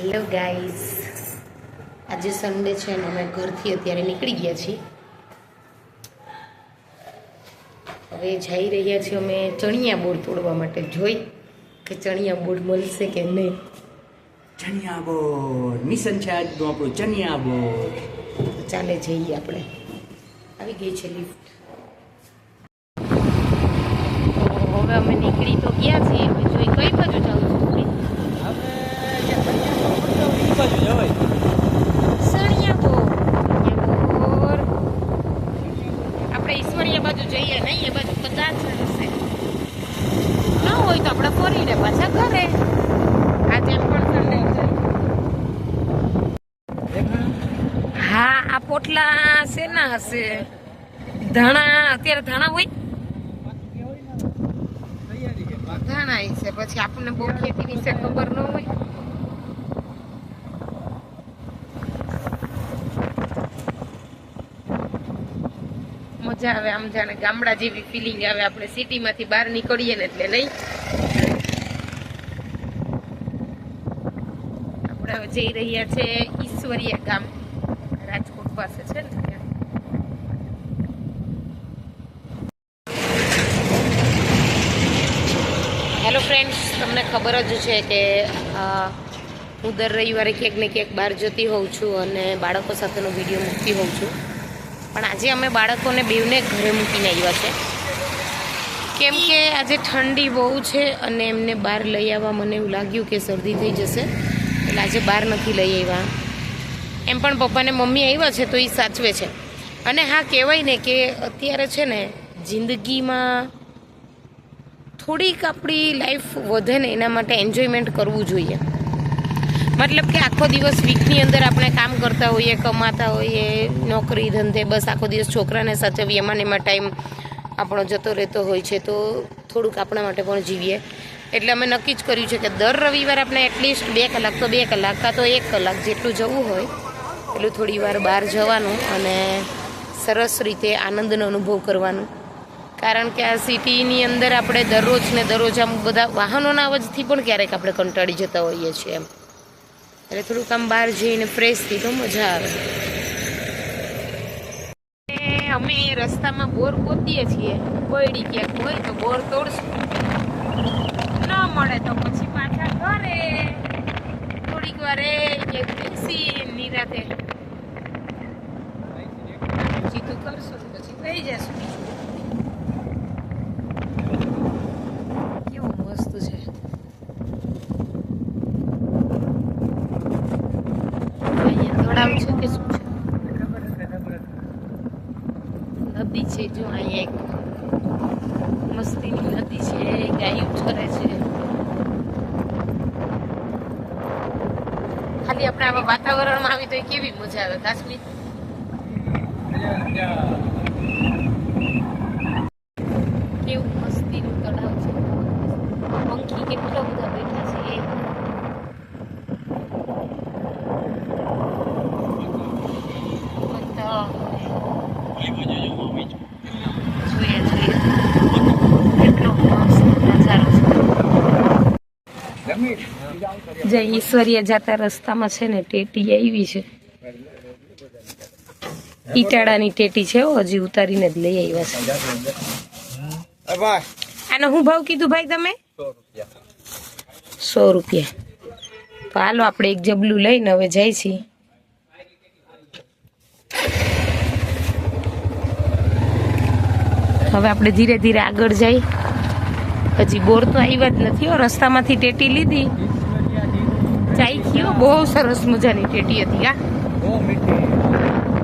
Hello guys આજે Sunday છે અને અમે ઘરથી અત્યારે નીકળી ગયા છીએ. હવે જઈ રહ્યા છીએ અમે ચણિયા બોર્ડ તોડવા માટે. જોઈ કે ચણિયા બોર્ડ મળશે કે નહીં? ચણિયા બોર્ડ મિશન છે આજનું આપણું ચણિયા બોર્ડ ચાલે જઈએ આપણે. આવી ગઈ છે લિફ્ટ હવે અમે નીકળી તો ગયા છીએ હવે જોઈ કઈ બાજુ જાઉં છું સણિયા બોર્ડ સણિયા બોર્ડ આપણે ઈશ્વરીય બાજુ જઈએ નહીં એ બાજુ કદાચ હશે ન હોય તો આપણે ફરીને પાછા ઘરે આજે એમ પણ સન્ડે છે હા આ શેના હશે. ધાણા, અત્યારે ધાણા હોય? ધાણા હશે પછી આપણને બહુ ખેતી વિશે ખબર ન હોય. મજા આવે આમ જાણે ગામડા જેવી ફિલિંગ આવે, આપણે સિટીમાંથી બહાર નીકળીએ ને એટલે નહીં? આપણે જઈ રહ્યા છે ઈશ્વરીય ગામ, રાજકોટ પાસે છે ને ત્યાં હેલો ફ્રેન્ડ્સ તમને ખબર જ છે કે હું દર રવિવારે ક્યાંક ને ક્યાંક બહાર જતી હોઉં છું અને બાળકો સાથેનો વીડિયો મૂકતી હોઉં છું. પણ આજે અમે બાળકોને બેવને ઘરે મૂકીને આવ્યા છે. કેમ કે આજે ઠંડી બહુ છે અને એમને બહાર લઈ આવવા મને એવું લાગ્યું કે શરદી થઈ જશે. એટલે આજે બહાર નથી લઈ આવ્યા. એમ પણ પપ્પાને મમ્મી આવ્યા છે તો એ સાચવે છે. અને હા, કહેવાય ને કે અત્યારે છે ને, જિંદગીમાં થોડીક આપણી લાઈફ વધે ને એના માટે એન્જોયમેન્ટ કરવું જોઈએ. મતલબ કે આખો દિવસ વીકની અંદર આપણે કામ કરતા હોઈએ, કમાતા હોઈએ, નોકરી ધંધે, બસ આખો દિવસ છોકરાને સાચવીએ એમાં એમાં ટાઈમ આપણો જતો રહેતો હોય છે, તો થોડુંક આપણા માટે પણ જીવીએ. એટલે અમે નક્કી જ કર્યું છે કે દર રવિવારે આપણે એટલીસ્ટ બે કલાક તો બે કલાક, કાં તો એક કલાક જેટલું જવું હોય, એટલું થોડી વાર બહાર જવાનું અને સરસ રીતે આનંદનો અનુભવ કરવાનું. કારણ કે આ સિટીની અંદર આપણે દરરોજ ને દરરોજ આમ બધા વાહનોના અવાજથી પણ ક્યારેક આપણે કંટાળી જતા હોઈએ છીએ એમ. એટલે થોડુંક આમ બહાર જઈને ફ્રેશથી તો મજા આવે. અમે રસ્તામાં બોર ગોતીએ છીએ. બળી ક્યાંક હોય તો બોર તોડશું. ન મળે તો પછી પાછા ઘરે. થોડીક વારે એક બેસી નિરાતે. જીતું કરશું પછી થઈ જશું કેવું મસ્ત છે અહીંયા તળાવ છે કે શું છે નદી છે, જો અહીંયા એક મસ્તીની નદી છે ગાયું ચરે છે. ખાલી આપણે આવા વાતાવરણમાં આવી તો કેવી મજા આવે, કાશ્મીર કેવું મસ્તીનું તળાવ છે પંખી કેટલા બધા બેઠા છે એ બધા જોઈએ જોઈએ કેટલો મસ્ત નજારો છે જે ઈશ્વરીય જતા રસ્તામાં છે ને ટેટી આવી છે. ઈટાડાની ટેટી છે હો, હજી ઉતારીને જ લઈ આવ્યા છે. આનો હું ભાવ કીધું ભાઈ તમે? સો રૂપિયા. તો હાલો આપણે એક જબલું લઈને હવે જાય છીએ. હવે આપણે ધીરે ધીરે આગળ જઈ. હજી બોર તો આવ્યા જ નથી હો રસ્તામાંથી ટેટી લીધી. ચાઈ ખીઓ. બહુ સરસ મજાની ટેટી હતી આ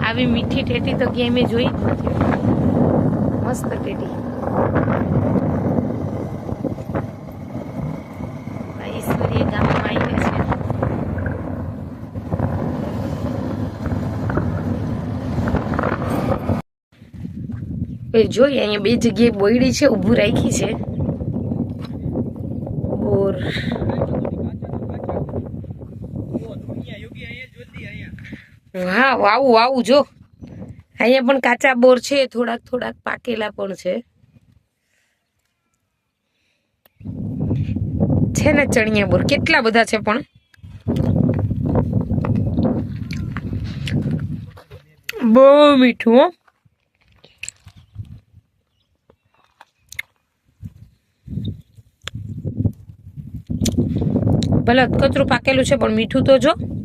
આવી મીઠી ટેટી તો ક્યાંય મેં જોઈ જ નથી મસ્ત હવે જોઈએ અહીંયા બે જગ્યાએ બોયડી છે ઊભું રાખી છે. બોર. હા, વાવું વાવું, જો. અહીંયા પણ કાચા બોર છે, થોડાક થોડાક પાકેલા પણ છે. છે ને ચણિયા બોર? કેટલા બધા છે પણ? બહુ મીઠું ભલે કચરું પાકેલું છે, પણ મીઠું તો જો.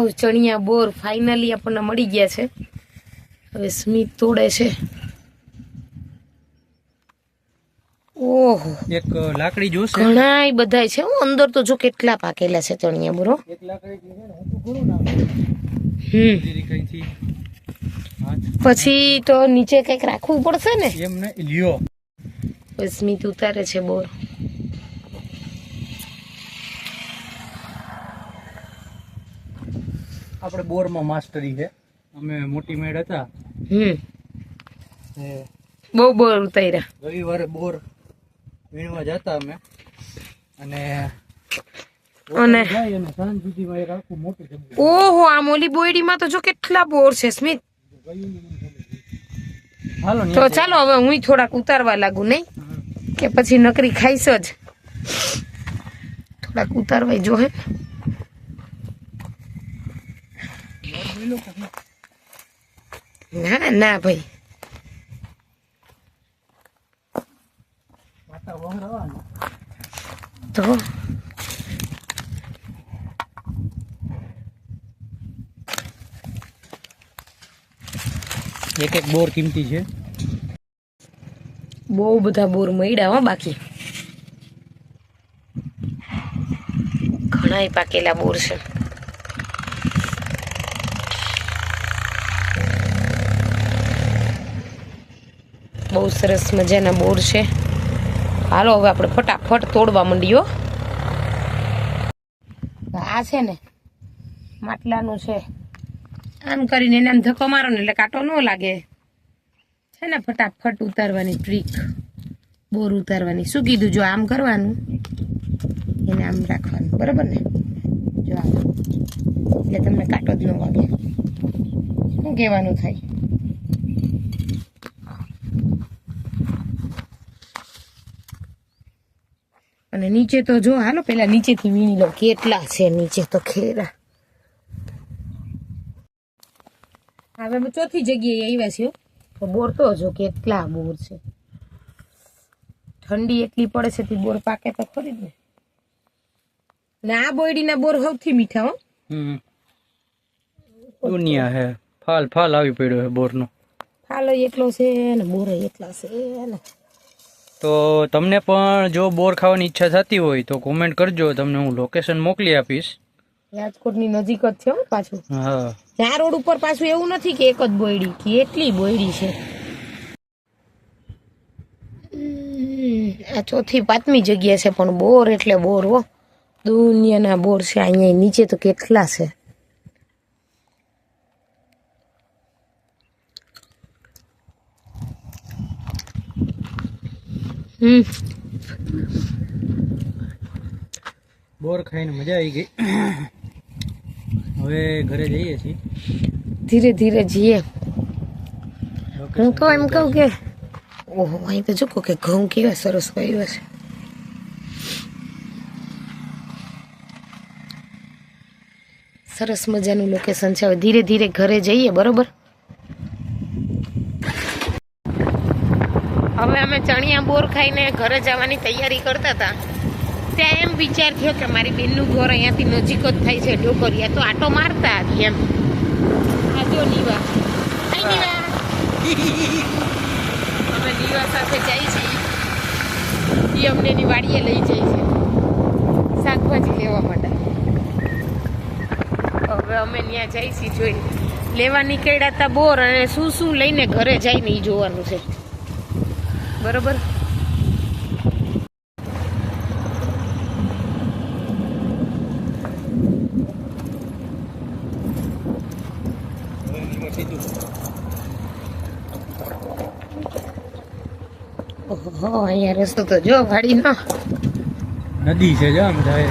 વાવ ચણિયા બોર ફાઇનલી આપણને મળી ગયા છે. હવે સ્મિત તોડે છે. ઓહો. એક લાકડી જોશે? ઘણાય બધાય છે. અંદર તો જો કેટલા પાકેલા છે ચણિયા બોરો. એક લાકડી પછી તો નીચે કંઈક રાખવું પડશે ને? લ્યો. સ્મિત ઉતારે છે બોર. આપણે બોરમાં માસ્ટરી છે. અમે મોટી મેડ હતા. હમ. બહુ બોર ઉતાર્યા. રવિવારે બોર વીણવા જતા અમે. અને અને સાંજ સુધીમાં એક આખું મોટું ઓહો આ મોલી બોયડીમાં તો જો કેટલા બોર છે સ્મિત. તો ચાલો હવે હું થોડાક ઉતારવા લાગુ નહીં? કે પછી નકરી ખાઈશ જ. થોડાક ઉતારવાય જો હે. ના ના ભાઈ. તો? એક એક બોર કિંમતી છે. બહુ બધા બોર મળ્યા હો બાકી. ઘણાય પાકેલા બોર છે. બહુ સરસ મજાના બોર છે. હાલો હવે આપણે ફટાફટ તોડવા માંડીઓ આ છે ને માટલાનું છે. આમ કરીને એને આમ ધક્કો મારો ને એટલે કાંટો ન લાગે. છે ને ફટાફટ ઉતારવાની ટ્રીક. બોર ઉતારવાની. શું કીધું? જો આમ કરવાનું, એને આમ રાખવાનું. બરાબર ને? જો આમ. એટલે તમને કાંટો જ ન વાગે. શું કહેવાનું થાય? અને નીચે તો જો હાલો પેલા નીચેથી વીણી લો. કેટલા છે નીચે તો ખેરા. હવે અમે ચોથી જગ્યાએ આવ્યા છીએ તો બોર તો જો કેટલા બોર છે. ઠંડી એટલી પડે છે તે બોર પાકે તો ખરી ને. ને આ બોયડીના બોર સૌથી મીઠા હો. દુનિયા હે. ફાલ ફાલ આવી પડ્યો હે બોરનો. ફાલ એટલો છે ને બોર એટલા છે ને. તો તમને પણ જો બોર ખાવાની ઈચ્છા થતી હોય તો કોમેન્ટ કરજો તમને હું લોકેશન મોકલી આપીશ. રાજકોટની નજીક જ છે પાછું. હા. આ રોડ ઉપર પાછું એવું નથી કે એક જ બોયડી કે એટલી બોયડી છે. આ ચોથી પાંચમી જગ્યા છે પણ બોર એટલે બોર હો. દુનિયાના બોર છે અહીંયા નીચે તો કેટલા છે. બોર ખાઈને મજા આવી ગઈ. હવે ઘરે જઈએ છીએ. ધીરે ધીરે જઈએ. હું કહું એમ કહું કે ઓહો અહીં તો જો કહું કે ઘઉં કેવા સરસ કર્યો છે. સરસ મજાનું લોકેશન છે. હવે ધીરે ધીરે ઘરે જઈએ બરોબર? હવે અમે ચણિયા બોર ખાઈને ઘરે જવાની તૈયારી કરતા હતા. ત્યાં એમ વિચાર થયો કે મારી બેનનું ઘર અહીંયાથી નજીક જ થાય છે ઢોકરિયા. તો આટો મારતા હતી એમ. આ જો નીવા અમે નીવા સાથે જાય છીએ એ અમને એની વાડીએ લઈ જાય છે. શાકભાજી લેવા માટે. હવે અમે ત્યાં જઈશી જોઈ લેવા નીકળ્યા હતા બોર અને શું શું લઈને ઘરે જઈને એ જોવાનું છે. બરોબર? ઓહો અહીંયા રસ્તો તો જો વાડીનો. નદી છે જો આમ જાય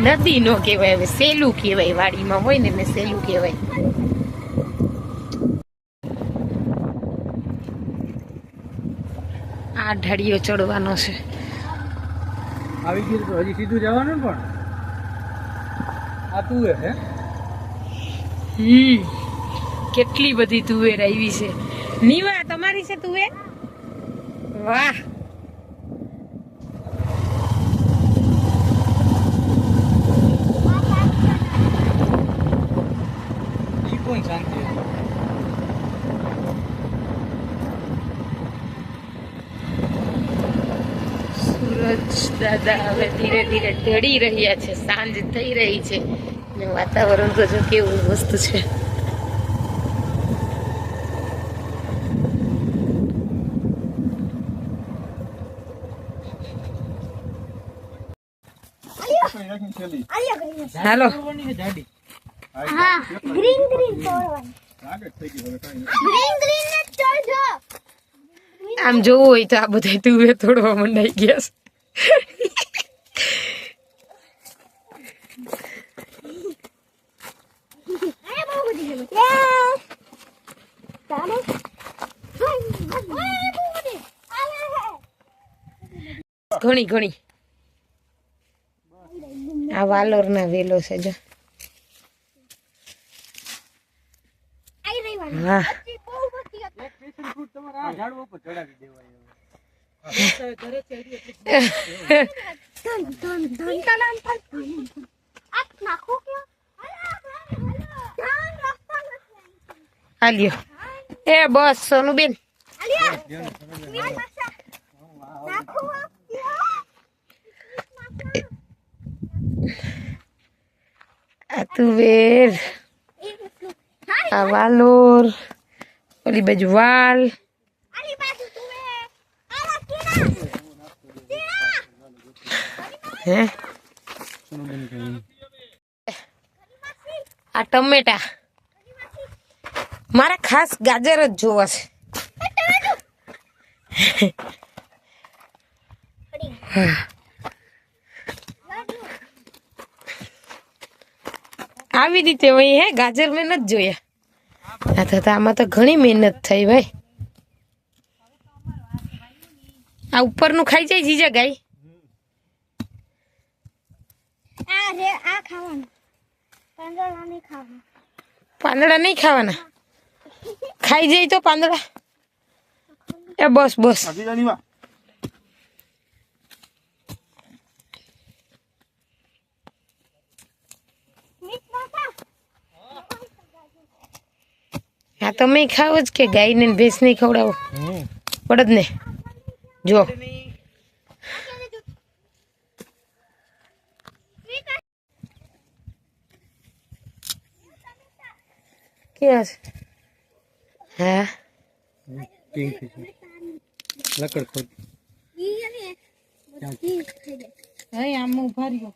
નદી નો કહેવાય હવે સેલું કહેવાય વાડીમાં હોય ને એટલે સેલું કહેવાય. આ ઢાળીઓ ચડવાનો છે. આવી ગયું તો હજી સીધું જવાનું પણ? આ તુવેર હે? હમ. કેટલી બધી તુવેર આવી છે. નીવા તમારી છે તુવેર? વાહ. કોઈ શાંતિ હતી. સૂરજ દાદા હવે ધીરે ધીરે ઢળી રહ્યા છે સાંજ થઈ રહી છે. ને વાતાવરણ તો જો કેવું મસ્ત છે. હાલો. તોડવાની. ગ્રીન ગ્રીન ગ્રીન ગ્રીન આમ જોવું હોય તો આ બધા તુવે તોડવા મંડાઈ ગયા છે આ બહુ બધી છે યે ચાલો આ બહુ બધી આ ઘણી ઘણી. આ વાલોર ના વેલો છે જો. હા. રહી હાલ્યો એ બસ સોનુબેન. તુવેર આ વાલોર. ઓલી બાજુ વાલ. હે? આ ટમેટા. મારે ખાસ ગાજર જ જોવા છે. આવી રીતે ભાઈ હે ગાજર મેં નથી જોયા. આ તો આમાં તો ઘણી મહેનત થઈ ભાઈ. આ ઉપરનું ખાઈ જાય જીજા ગાય. પાંદડા નહીં ખાવાના? ખાઈ જાય તો પાંદડા. એ બસ બસ. હા તમે ખાવ જ કે ગાયને ને ભેંસ નહીં ખવડાવો બળદ ને. જો. ક્યાં છે? હા પિંક લકડ ખોદ ઈ અને બધી થઈ જાય આમ ઊભા રહ્યો.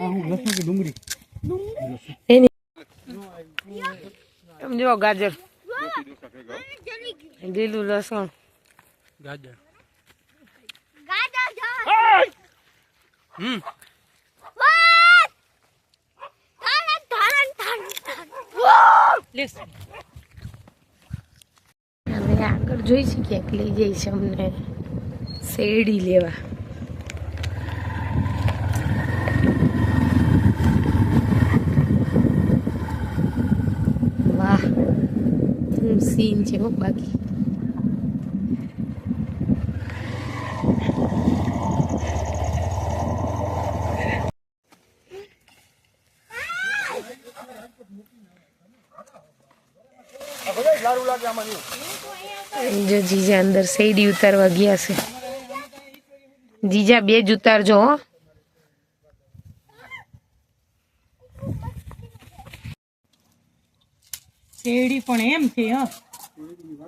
હું લસણ કે ડુંગળી? એની તમે જો ગાજર. લીલું લસણ. ગાજર. ગાજર હમ. વાહ ધન ધન ધન હવે આગળ જોઈશું ક્યાંક લઈ જઈશ અમને શેરડી લેવા. વાહ સીન છે બાકી. જો જીજા અંદર શેરડી ઉતારવા ગયા છે. જીજા બે જ ઉતારજો હો. શેરડી પણ એમ છે હ.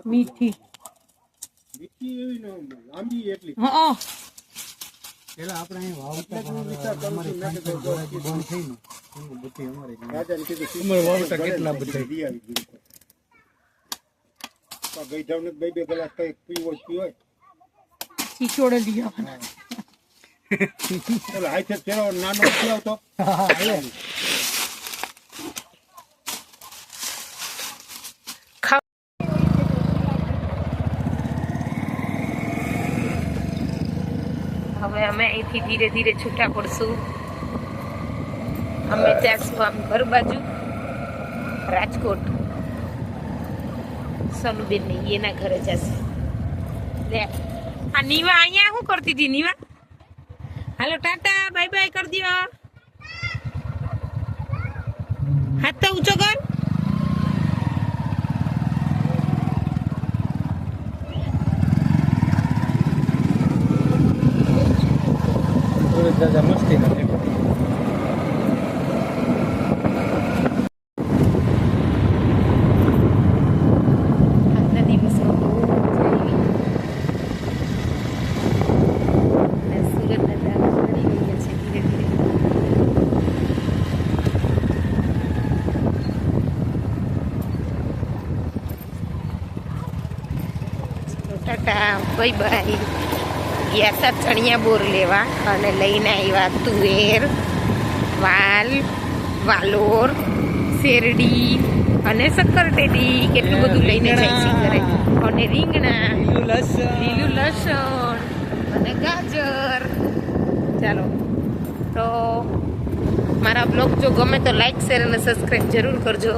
મીઠી. હા પેલા આપણે અહીં વાવતા અમારી બંધ થઈ ને બધી અમારે અમારે વાવતા કેટલા બધા? ગઈઢાવને બે બે કલાક કઈ પીવો જ પીવો ચીચોડે લઈ આવવાના. એટલે હાથે ફેરવો નાનો પીવો તો હવે અમે અહીંથી ધીરે ધીરે છૂટા પડશું. અમે જાશું આમ ઘર બાજુ? રાજકોટ. સનુબેન નહીં એના ઘરે જશે. લે. આ નીવા અહીંયા શું કરતી હતી? નીવા? હાલો, ટાટા બાય બાય કરી દો હાથ તો ઊંચો કર સુરત દાદા મસ્તી કરે આજના દિવસમાં બહુ મજા આવી અને સુરત દાદા ચડી રહ્યા છે ધીરે ધીરે ચલો ટાટા બાય બાય ગયા હતા ચણિયા બોર લેવા અને લઈને આવ્યા તુવેર વાલ વાલોર શેરડી અને શક્કરટેટી કેટલું બધું લઈને જાય છે અને રીંગણા. લીલું લસણ. અને ગાજર. ચાલો. તો મારા બ્લોગ જો ગમે તો લાઈક શેર અને સબસ્ક્રાઈબ જરૂર કરજો.